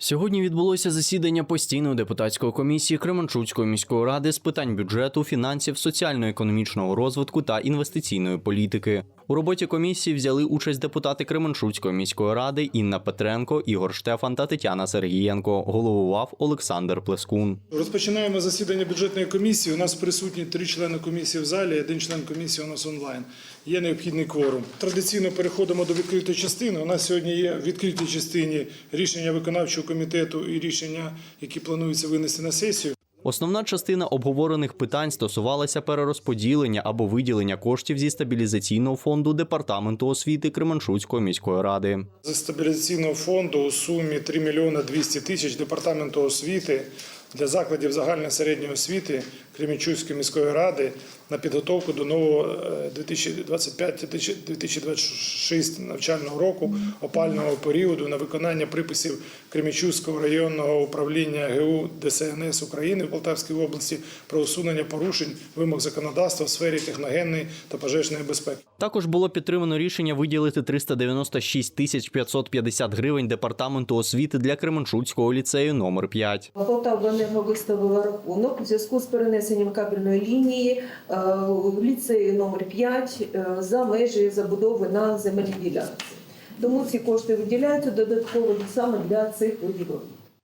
Сьогодні відбулося засідання постійної депутатської комісії Кременчуцької міської ради з питань бюджету, фінансів, соціально-економічного розвитку та інвестиційної політики. У роботі комісії взяли участь депутати Кременчуцької міської ради Інна Петренко, Ігор Штефан та Тетяна Сергієнко. Головував Олександр Плескун. Розпочинаємо засідання бюджетної комісії. У нас присутні три члени комісії в залі, один член комісії у нас онлайн. Є необхідний кворум. Традиційно переходимо до відкритої частини. У нас сьогодні є в відкритій частині рішення виконавчого комітету і рішення, які планується винести на сесію. Основна частина обговорених питань стосувалася перерозподілення або виділення коштів зі стабілізаційного фонду департаменту освіти Кременчуцької міської ради. З стабілізаційного фонду у сумі 3 мільйони 200 тисяч департаменту освіти для закладів загальної середньої освіти Кремінчуцької міської ради на підготовку до нового е, 2025-2026 навчального року опального періоду на виконання приписів Кремінчуцького районного управління ГУ ДСНС України в Полтавській області про усунення порушень вимог законодавства в сфері техногенної та пожежної безпеки. Також було підтримано рішення виділити 396 тисяч 550 гривень департаменту освіти для Кременчуцького ліцею номер 5. Полтавенерго виставила рахунок у зв'язку з перенесенням кабельної лінії е, ліцею номер 5 е, за межі забудови на земельній ділянці. Тому ці кошти виділяються додатково саме для цих робіт.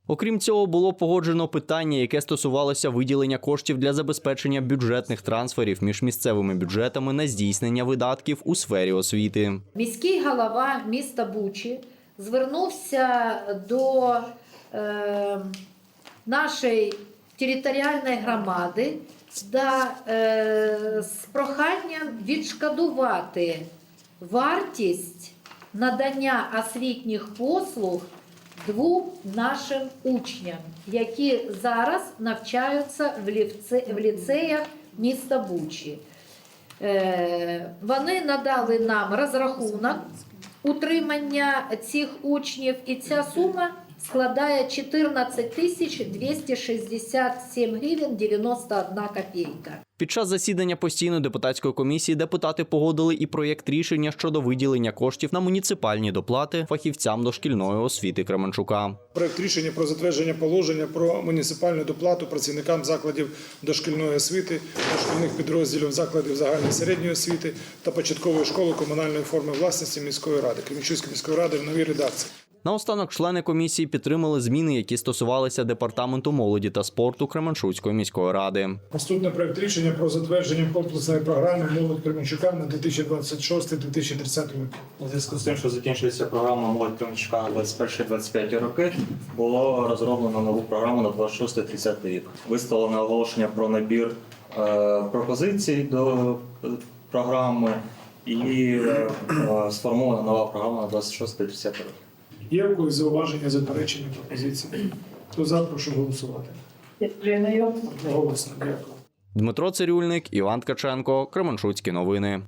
Окрім цього, було погоджено питання, яке стосувалося виділення коштів для забезпечення бюджетних трансферів між місцевими бюджетами на здійснення видатків у сфері освіти. Міський голова міста Бучі звернувся до е, нашої територіальної громади да, е, з проханням відшкодувати вартість надання освітніх послуг двом нашим учням, які зараз навчаються в, ліце, в ліцеях міста Бучі. Е, Вони надали нам розрахунок утримання цих учнів, і ця сума складає 14 тисяч 267 гривень 91 копійка. Під час засідання постійної депутатської комісії депутати погодили і проєкт рішення щодо виділення коштів на муніципальні доплати фахівцям дошкільної освіти Кременчука. Проект рішення про затвердження положення про муніципальну доплату працівникам закладів дошкільної освіти, дошкільних підрозділів закладів загальної середньої освіти та початкової школи комунальної форми власності міської ради Кремічуської міської ради в новій редакції. Наостанок члени комісії підтримали зміни, які стосувалися департаменту молоді та спорту Кременчуцької міської ради. Наступний проект рішення про затвердження комплексної програми молодь Кременчука на 2026-2030 роки. У зв'язку з тим, що закінчується програма молодь Кременчука на 21-25 роки, було розроблено нову програму на 26-30 рік. Виставлено оголошення про набір е, пропозицій до програми і е, е, сформована нова програма на 26-30 роки. Є у когось зауваження, заперечення, пропозиції? Хто за, прошу голосувати. Голосно, дякую. Дмитро Цирюльник, Іван Ткаченко, Кременчуцькі новини.